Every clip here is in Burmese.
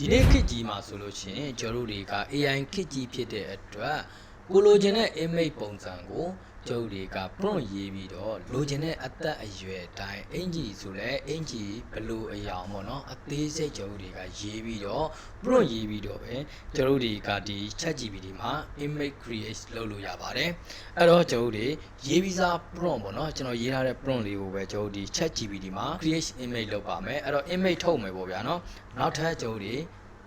ဒီနေ့ခေတ်ကြီးမှာဆိုလို့ရှိရင်ကျွန်တော်တို့တွေက AI ခေတ်ကြီးဖြစ်တဲ့အတွက် ကိုလိုချင်တဲ့ image ပုံစံကိုကျုပ်တွေက prompt ရေးပြီးတော့လိုချင်တဲ့အသက်အရွယ်အတိုင်းအင်ဂျီဆိုလဲအင်ဂျီဘလို့အယောင်ပေါ့နော်အသေးစိတ်ကျုပ်တွေကရေးပြီးတော့ prompt ရေးပြီးတော့ပဲကျုပ်တွေကဒီ ChatGPT မှာ image create လုပ်လို့ရပါတယ်အဲ့တော့ကျုပ်တွေရေးပြီးသား prompt ပေါ့နော်ကျွန်တော်ရေးထားတဲ့ prompt လေးကိုပဲကျုပ်ဒီ ChatGPT မှာ create image လုပ်ပါမယ်အဲ့တော့ image ထုတ်မယ်ပေါ့ဗျာနော်နောက်ထပ်ကျုပ်တွေ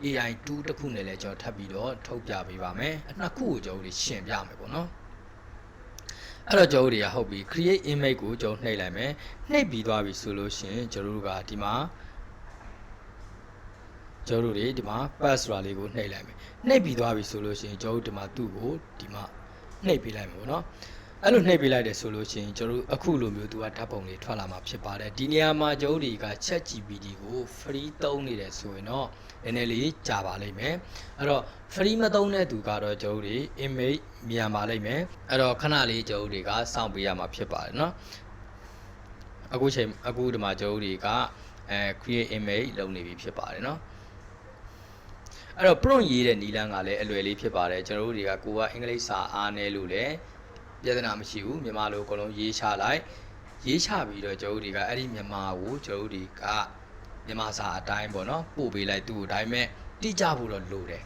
AI 2တစ်ခုနဲ့လည်းကျွန်တော်ထပ်ပြီးတော့ထုတ်ပြပေးပါမယ်။နှစ်ခုကိုကျွန်တော်တို့ရှင်းပြမယ်ပေါ့နော်။အဲ့တော့ကျွန်တော်တို့တွေကဟုတ်ပြီ create image ကိုကျွန်တော်နှိပ်လိုက်မယ်။နှိပ်ပြီးသွားပြီဆိုလို့ရှိရင်ကျွန်တော်တို့ကဒီမှာကျွန်တော်တို့တွေဒီမှာ password လေးကိုနှိပ်လိုက်မယ်။နှိပ်ပြီးသွားပြီဆိုလို့ရှိရင်ကျွန်တော်တို့ဒီမှာသူ့ကိုဒီမှာနှိပ်ပေးလိုက်မယ်ပေါ့နော်။ အဲ့လိုနှိပ်ပေးလိုက်တယ်ဆိုလို့ရှိရင်ကျွန်တော်တို့အခုလိုမျိုးသူကဓာတ်ပုံလေးထွက်လာမှာဖြစ်ပါတယ်ဒီနေရာမှာကျွန်တော်တို့တွေက chat GPT ကို free သုံးနေတယ်ဆိုရင်တော့နည်းနည်းလေးကြာပါလိမ့်မယ်အဲ့တော့ free မသုံးတဲ့သူကတော့ကျွန်တော်တို့တွေ image မြန်ပါလိမ့်မယ်အဲ့တော့ခဏလေးကျွန်တော်တို့တွေကစောင့်ပေးရမှာဖြစ်ပါတယ်เนาะအခုချိန်အခုဒီမှာကျွန်တော်တို့တွေကအဲ create image လုပ်နေပြီဖြစ်ပါတယ်เนาะအဲ့တော့ prompt ရေးတဲ့နီလန်းကလည်းအလွယ်လေးဖြစ်ပါတယ်ကျွန်တော်တို့တွေကကိုကအင်္ဂလိပ်စာအားနည်းလို့လည်း ပြဿနာမရှိဘူးမြန်မာလိုအကုန်လုံးရေးချလိုက်ရေးချပြီးတော့ကျွန်တော်တို့တွေကအဲ့ဒီမြန်မာကိုကျွန်တော်တို့တွေကမြန်မာစာအတိုင်းပေါ့နော်ပို့ပေးလိုက်သူ့ကိုဒါပေမဲ့တိကျဖို့တော့လိုတယ်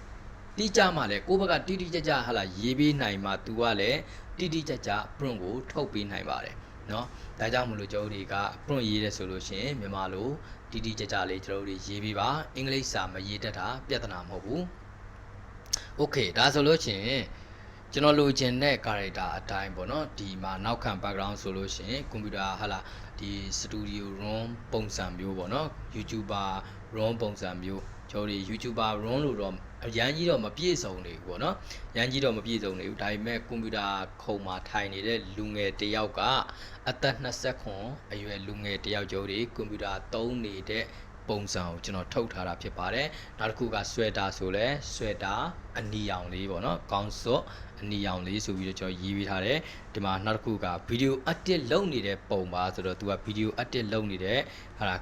တိကျမှလည်းကိုယ့်ဘက်ကတိတိကျကျဟာလာရေးပေးနိုင်မှ तू ကလည်းတိတိကျကျ prompt ကိုထုတ်ပေးနိုင်ပါတယ်နော်ဒါကြောင့်မလို့ကျွန်တော်တို့တွေက prompt ရေးတယ်ဆိုလို့ရှိရင်မြန်မာလိုတိတိကျကျလေးကျွန်တော်တို့တွေရေးပေးပါအင်္ဂလိပ်စာမရေးတတ်တာပြဿနာမဟုတ်ဘူး Okay ဒါဆိုလို့ရှိရင် ကျွန်တော်လိုချင်တဲ့ character အတိုင်းပေါ့နော်ဒီမှာနောက်ခံ background ဆိုလို့ရှိရင်ကွန်ပျူတာဟာလာဒီ studio room ပုံစံမျိုးပေါ့နော် YouTuber room ပုံစံမျိုးကျွန်တော်တို့ YouTuber room လို့တော့အရန်ကြီးတော့မပြည့်စုံနေဘူးပေါ့နော်ရန်ကြီးတော့မပြည့်စုံနေဘူးဒါပေမဲ့ကွန်ပျူတာခုံမှာထိုင်နေတဲ့လူငယ်တစ်ယောက်ကအသက်20ခွန်အရွယ်လူငယ်တစ်ယောက်ကျိုးတွေကွန်ပျူတာသုံးနေတဲ့ ပုံစံကိုကျွန်တော်ထုတ်ထားတာဖြစ်ပါတယ်နောက်တစ်ခုက sweater ဆိုလဲ sweater အနီရောင်လေးပေါ့နော်ကောင်းစွတ်အနီရောင်လေးဆိုပြီးတော့ကျွန်တော်ရေးပေးထားတယ်ဒီမှာနောက်တစ်ခုက video edit လုပ်နေတဲ့ပုံပါဆိုတော့သူက video edit လုပ်နေတဲ့ဟာလာ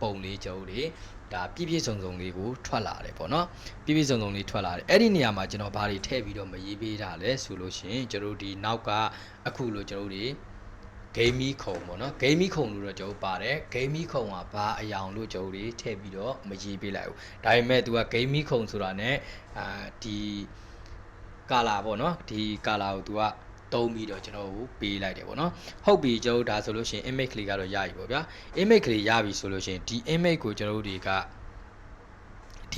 ပုံလေးကျုပ်တွေဒါပြည့်ပြည့်စုံစုံလေးကိုထွက်လာတယ်ပေါ့နော်ပြည့်ပြည့်စုံစုံလေးထွက်လာတယ်အဲ့ဒီနေရာမှာကျွန်တော်ဘာတွေထည့်ပြီးတော့မရေးပေးတာလဲဆိုလို့ရှိရင်ကျွန်တော်တို့ဒီနောက်ကအခုလိုကျွန်တော်တို့တွေ ဂိမ်းမီခုံပေါ့နော်ဂိမ်းမီခုံလို့တော့ကျွန်တော်ပါတယ်ဂိမ်းမီခုံကဘာအယောင်လို့ကျွန်တော်တွေထည့်ပြီးတော့မရေးပေးလိုက်ဘူးဒါပေမဲ့ तू ကဂိမ်းမီခုံဆိုတာ ਨੇ အာဒီကာလာပေါ့နော်ဒီကာလာကို तू ကတုံးပြီးတော့ကျွန်တော်ကိုပေးလိုက်တယ်ပေါ့နော်ဟုတ်ပြီကျွန်တော်ဒါဆိုလို့ရှိရင် image ကလေးကတော့ရပြီပေါ့ဗျာ image ကလေးရပြီဆိုလို့ရှိရင်ဒီ image ကိုကျွန်တော်တို့တွေက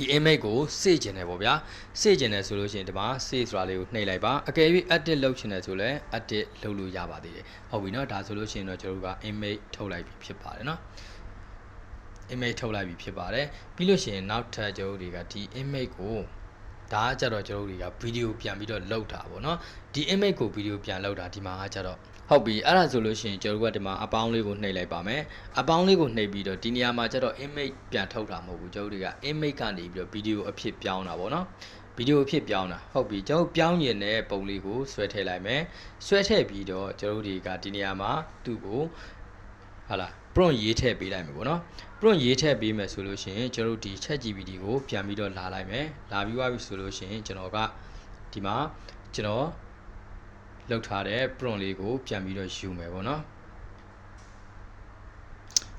ဒီ image ကိုစေ့ကျင်တယ်ပေါ့ဗျာစေ့ကျင်တယ်ဆိုလို့ရှိရင်ဒီမှာစေ့ဆိုတာလေးကိုနှိပ်လိုက်ပါအကယ်၍ edit လုပ်ချင်တယ်ဆိုလည်း edit လုပ်လို့ရပါသေးတယ်ဟုတ်ပြီเนาะဒါဆိုလို့ရှိရင်တော့ကျွန်တော်တို့က image ထုတ်လိုက်ပြီဖြစ်ပါတယ်เนาะ image ထုတ်လိုက်ပြီဖြစ်ပါတယ်ပြီးလို့ရှိရင်နောက်ထပ်ကျွန်တော်တို့တွေကဒီ image ကိုဒါကကြတော့ကျွန်တော်တို့တွေကဗီဒီယိုပြန်ပြီးတော့လောက်တာပေါ့နော်ဒီ image ကိုဗီဒီယိုပြန်လောက်တာဒီမှာကကြတော့ ဟုတ်ပြီအဲ့ဒါဆိုလို့ရှိရင်ကျွန်တော်တို့ကဒီမှာအပေါင်းလေးကိုနှိပ်လိုက်ပါမယ်အပေါင်းလေးကိုနှိပ်ပြီးတော့ဒီနေရာမှာကျတော့ image ပြန်ထုတ်တာမဟုတ်ဘူးကျွန်တော်တို့တွေက image ကနေပြီးတော့ဗီဒီယိုအဖြစ်ပြောင်းတာပေါ့နော်ဗီဒီယိုအဖြစ်ပြောင်းတာဟုတ်ပြီကျွန်တော်ပြောင်းရင်တဲ့ပုံလေးကိုဆွဲထည့်လိုက်မယ်ဆွဲထည့်ပြီးတော့ကျွန်တော်တို့တွေကဒီနေရာမှာသူ့ကိုဟာလာ prompt ရေးထည့်ပေးလိုက်မယ်ပေါ့နော် prompt ရေးထည့်ပေးမယ်ဆိုလို့ရှိရင်ကျွန်တော်တို့ဒီ ChatGPT ကိုပြန်ပြီးတော့လာလိုက်မယ်လာပြီးသွားပြီဆိုလို့ရှိရင်ကျွန်တော်ကဒီမှာကျွန်တော် လောက်ထားတဲ့ prompt လေးကိုပြန်ပြီးတော့ယူမယ်ပေါ့နော်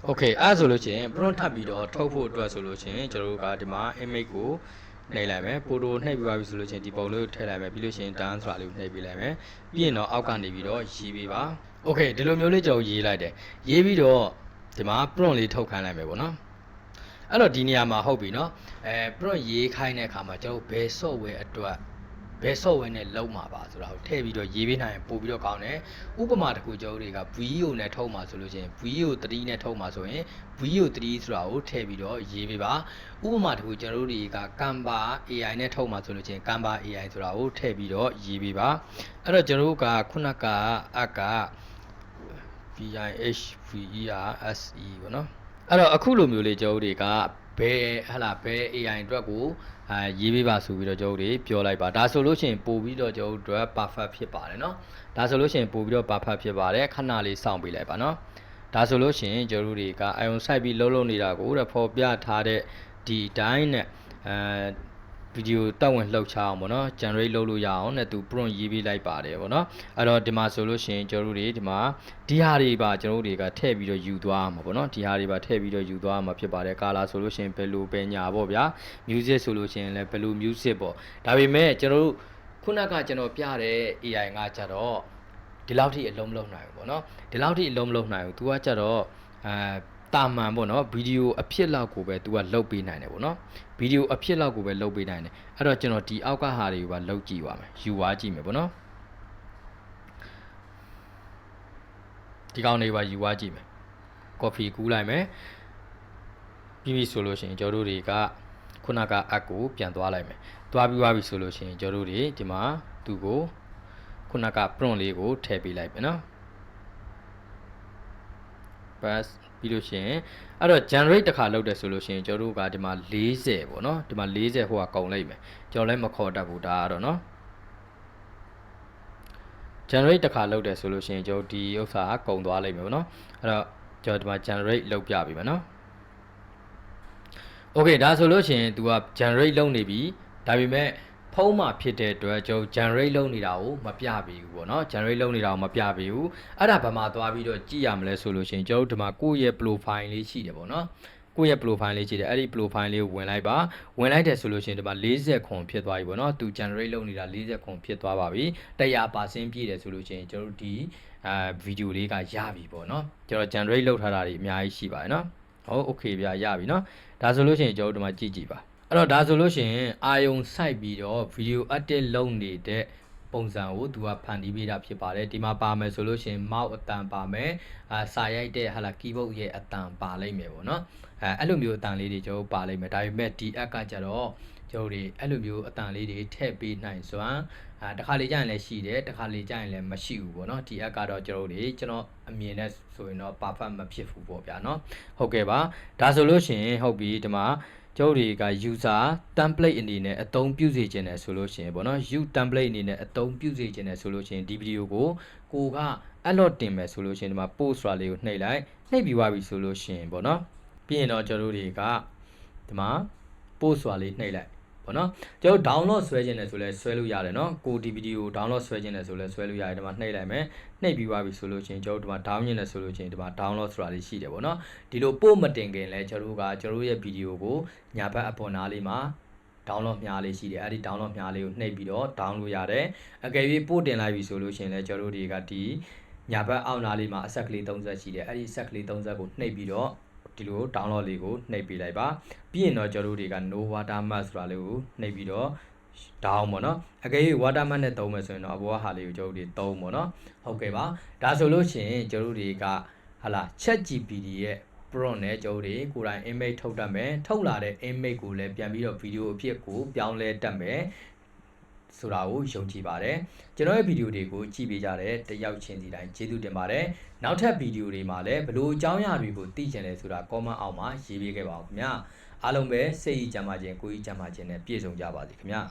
Okay အဲ့ဒါဆိုလို့ရှိရင် prompt ထပ်ပြီးတော့ထုတ်ဖို့အတွက်ဆိုလို့ရှိရင်ကျွန်တော်တို့ကဒီမှာ image ကိုနှိပ်လိုက်မယ်ပိုတိုနှိပ်ပြီးပါပြီဆိုလို့ရှိရင်ဒီပုံလေးကိုထည့်လိုက်မယ်ပြီးလို့ရှိရင် done ဆိုတာလေးကိုနှိပ်ပေးလိုက်မယ်ပြီးရင်တော့အောက်ကနေပြီးတော့ရေးပေးပါ Okay ဒီလိုမျိုးလေးကျွန်တော်ရေးလိုက်တယ်ရေးပြီးတော့ဒီမှာ prompt လေးထုတ်ခိုင်းလိုက်မယ်ပေါ့နော်အဲ့တော့ဒီနေရာမှာဟုတ်ပြီเนาะအဲ prompt ရေးခိုင်းတဲ့အခါမှာကျွန်တော်ဘယ် software အတွက် ဘယ် software နဲ့လုံးမှာပါဆိုတာကိုထည့်ပြီးတော့ရေးပေးနိုင်ရင်ပို့ပြီးတော့ကောင်းတယ်ဥပမာတစ်ခုကျွန်တော်တွေက VO နဲ့ထုတ်မှာဆိုလို့ရှိရင် VO 3နဲ့ထုတ်မှာဆိုရင် VO 3ဆိုတာကိုထည့်ပြီးတော့ရေးပေးပါဥပမာတစ်ခုကျွန်တော်တို့တွေက Canva AI နဲ့ထုတ်မှာဆိုလို့ရှိရင် Canva AI ဆိုတာကိုထည့်ပြီးတော့ရေးပေးပါအဲ့တော့ကျွန်တော်တို့ကခုနကအက VIHVERSE ပေါ့နော်အဲ့တော့အခုလိုမျိုးလေးကျွန်တော်တို့တွေက ဘယ်ဟလာဘယ် AI အတွက်ကိုအာရေးပေးပါဆိုပြီးတော့ကျွန်တော်တို့တွေပြောလိုက်ပါဒါဆိုလို့ရှိရင်ပို့ပြီးတော့ကျွန်တော်တို့အတွက် perfect ဖြစ်ပါတယ်เนาะဒါဆိုလို့ရှိရင်ပို့ပြီးတော့ perfect ဖြစ်ပါတယ်ခဏလေးစောင့်ပေးလိုက်ပါเนาะဒါဆိုလို့ရှိရင်ကျွန်တော်တို့တွေက ion site ပြီးလုံးလုံးနေတာကိုရဖော်ပြထားတဲ့ဒီအတိုင်းနဲ့ အဲ ဗီဒီယိုတက်ဝင်လှုပ်ချအောင်ပေါ့နော် generate လုပ်လို့ရအောင်နဲ့သူ prompt ရေးပေးလိုက်ပါတယ်ပေါ့နော်အဲ့တော့ဒီမှာဆိုလို့ရှိရင်ကျွန်တော်တို့တွေဒီမှာဒီဟာတွေပါကျွန်တော်တို့တွေကထည့်ပြီးတော့ယူသွားမှာပေါ့နော်ဒီဟာတွေပါထည့်ပြီးတော့ယူသွားမှာဖြစ်ပါတယ် color ဆိုလို့ရှိရင်ဘယ်လိုပဲညာပေါ့ဗျာ music ဆိုလို့ရှိရင်လည်းဘယ်လို music ပေါ့ဒါပေမဲ့ကျွန်တော်တို့ခုနကကျွန်တော်ပြတဲ့ AI ကကြတော့ဒီလောက်ထိအလုံးမလုံးနိုင်ဘူးပေါ့နော်ဒီလောက်ထိအလုံးမလုံးနိုင်ဘူး तू ကကြတော့အဲ တာမန်ပေါ့နော်ဗီဒီယိုအဖြစ်လောက်ကိုပဲ तू ကလုတ်ပေးနိုင်တယ်ပေါ့နော်ဗီဒီယိုအဖြစ်လောက်ကိုပဲလုတ်ပေးနိုင်တယ်အဲ့တော့ကျွန်တော်ဒီအောက်ကဟာတွေကိုပါလုတ်ကြည့်ပါမယ်ယူသွားကြည့်မယ်ပေါ့နော်ဒီကောင်တွေပါယူသွားကြည့်မယ်ကော်ဖီကူးလိုက်မယ်ပြီးပြီဆိုလို့ရှိရင်ကျွန်တော်တို့တွေကခုနကအက်ကိုပြန်သွားလိုက်မယ်သွားပြီးသွားပြီဆိုလို့ရှိရင်ကျွန်တော်တို့တွေဒီမှာသူ့ကိုခုနက prompt လေးကိုထည့်ပေးလိုက်မယ်နော် pass ပြီးလို့ရှိရင်အဲ့တော့ generate တစ်ခါလုပ်တယ်ဆိုလို့ရှိရင်ကျွန်တော်တို့ကဒီမှာ40ပေါ့နော်ဒီမှာ40ဟိုကကုန်လိုက်မယ်ကျွန်တော်လည်းမခေါ်တတ်ဘူးဒါကတော့နော် generate တစ်ခါလုပ်တယ်ဆိုလို့ရှိရင်ကျွန်တော်ဒီဥစ္စာကကုန်သွားလိမ့်မယ်ပေါ့နော်အဲ့တော့ကျွန်တော်ဒီမှာ generate လုပ်ပြပြီမယ်နော် okay ဒါဆိုလို့ရှိရင် तू က generate လုပ်နေပြီဒါပေမဲ့ ဖုံးမှာဖြစ်တဲ့အတွက်ကျွန်တော် generate လုပ်နေတာကိုမပြပေးဘူးပေါ့နော် generate လုပ်နေတာကိုမပြပေးဘူးအဲ့ဒါဘာမှသွားပြီးတော့ကြည့်ရမလဲဆိုလို့ရှိရင်ကျွန်တော်တို့ဒီမှာကိုယ့်ရဲ့ profile လေးရှိတယ်ပေါ့နော်ကိုယ့်ရဲ့ profile လေးရှိတယ်အဲ့ဒီ profile လေးကိုဝင်လိုက်ပါဝင်လိုက်တယ်ဆိုလို့ရှိရင်ဒီမှာ40ခွန်ဖြစ်သွားပြီပေါ့နော်သူ generate လုပ်နေတာ40ခွန်ဖြစ်သွားပါပြီ100%ပြည့်တယ်ဆိုလို့ရှိရင်ကျွန်တော်တို့ဒီအဲဗီဒီယိုလေးကရပြီပေါ့နော်ကျွန်တော် generate လုပ်ထားတာတွေအများကြီးရှိပါတယ်နော်ဟုတ် okay ဗျာရပြီနော်ဒါဆိုလို့ရှိရင်ကျွန်တော်တို့ဒီမှာကြည့်ကြည့်ပါ အဲ့တော့ဒါဆိုလို့ရှိရင်အာယုံစိုက်ပြီးတော့ video edit လုပ်နေတဲ့ပုံစံကိုသူကဖန်တီးပေးတာဖြစ်ပါတယ်ဒီမှာပါမယ်ဆိုလို့ရှိရင် mouse အတန်ပါမယ်အာစာရိုက်တဲ့ဟာလာ keyboard ရဲ့အတန်ပါလိမ့်မယ်ပေါ့နော်အဲအဲ့လိုမျိုးအတန်လေးတွေကျွန်တော်ပါလိမ့်မယ်ဒါပေမဲ့ဒီ app ကကြတော့ကျွန်တော်တို့အဲ့လိုမျိုးအတန်လေးတွေထည့်ပေးနိုင်စွမ်းအာတစ်ခါလေကြာရင်လည်းရှိတယ်တစ်ခါလေကြာရင်လည်းမရှိဘူးပေါ့နော်ဒီ app ကတော့ကျွန်တော်တို့ကျွန်တော်အမြင်နဲ့ဆိုရင်တော့ perfect မဖြစ်ဘူးပေါ့ဗျာနော်ဟုတ်ကဲ့ပါဒါဆိုလို့ရှိရင်ဟုတ်ပြီဒီမှာ ကျုပ်တွေက user template အနေနဲ့အသုံးပြုစေခြင်းတယ်ဆိုလို့ရှိရင်ပေါ့နော် use template အနေနဲ့အသုံးပြုစေခြင်းတယ်ဆိုလို့ရှိရင်ဒီဗီဒီယိုကိုကိုက upload တင်မယ်ဆိုလို့ရှိရင်ဒီမှာ post ဆိုတာလေးကိုနှိပ်လိုက်နှိပ်ပြီးသွားပြီဆိုလို့ရှိရင်ပေါ့နော်ပြီးရင်တော့ကျတို့တွေကဒီမှာ post ဆိုတာလေးနှိပ်လိုက် ပေါ့နော်ကျွန်တော် download ဆွဲခြင်းတယ်ဆိုလဲဆွဲလို့ရတယ်နော်ကိုဒီဗီဒီယို download ဆွဲခြင်းတယ်ဆိုလဲဆွဲလို့ရတယ်ဒီမှာနှိပ်လိုက်မယ်နှိပ်ပြီးသွားပြီဆိုလို့ချင်းကျွန်တော်ဒီမှာ down ခြင်းတယ်ဆိုလို့ချင်းဒီမှာ download ဆိုတာလေးရှိတယ်ပေါ့နော်ဒီလိုပို့မတင်ခင်လဲကျွန်တော်တို့ကကျွန်တော်ရဲ့ဗီဒီယိုကိုညာဘက်အပေါ်နားလေးမှာ download မြားလေးရှိတယ်အဲ့ဒီ download မြားလေးကိုနှိပ်ပြီးတော့ download ရတယ်အကယ်၍ပို့တင်လိုက်ပြီဆိုလို့ရှိရင်လည်းကျွန်တော်တို့တွေကဒီညာဘက်အောက်နားလေးမှာအဆက်ကလေး30ရှိတယ်အဲ့ဒီဆက်ကလေး30ကိုနှိပ်ပြီးတော့ ဒီလို download လေးကိုနှိပ်ပေးလိုက်ပါပြီးရင်တော့ကျွန်တော်တို့တွေက no watermark ဆိုတာလေးကိုနှိပ်ပြီးတော့ down ပေါ့နော်အကယ်၍ watermark နဲ့သုံးမယ်ဆိုရင်တော့အပေါ်ကဟာလေးကိုကျွန်တော်တို့တွေသုံးပေါ့နော်ဟုတ်ကဲ့ပါဒါဆိုလို့ရှိရင်ကျွန်တော်တို့တွေကဟာလာ chat gpt ရဲ့ prompt နဲ့ကျွန်တော်တို့ကိုယ်တိုင် image ထုတ်တတ်မယ်ထုတ်လာတဲ့ image ကိုလည်းပြန်ပြီးတော့ video အဖြစ်ကိုပြောင်းလဲတတ်မယ် ဆိုတာကိုယုံကြည်ပါတယ်ကျွန်တော်ရဲ့ဗီဒီယိုတွေကိုကြည့်ပေးကြတဲ့တယောက်ချင်းစီတိုင်းကျေးဇူးတင်ပါတယ်နောက်ထပ်ဗီဒီယိုတွေမှာလည်းဘလို့အကြောင်းအရာတွေကိုသိချင်လဲဆိုတာ comment အောက်မှာရေးပေးခဲ့ပါဦးခင်ဗျာအားလုံးပဲစိတ်ကြမ်းပါခြင်းကိုယ်ကြီးကြမ်းပါခြင်းနဲ့ပြည့်စုံကြပါစေခင်ဗျာ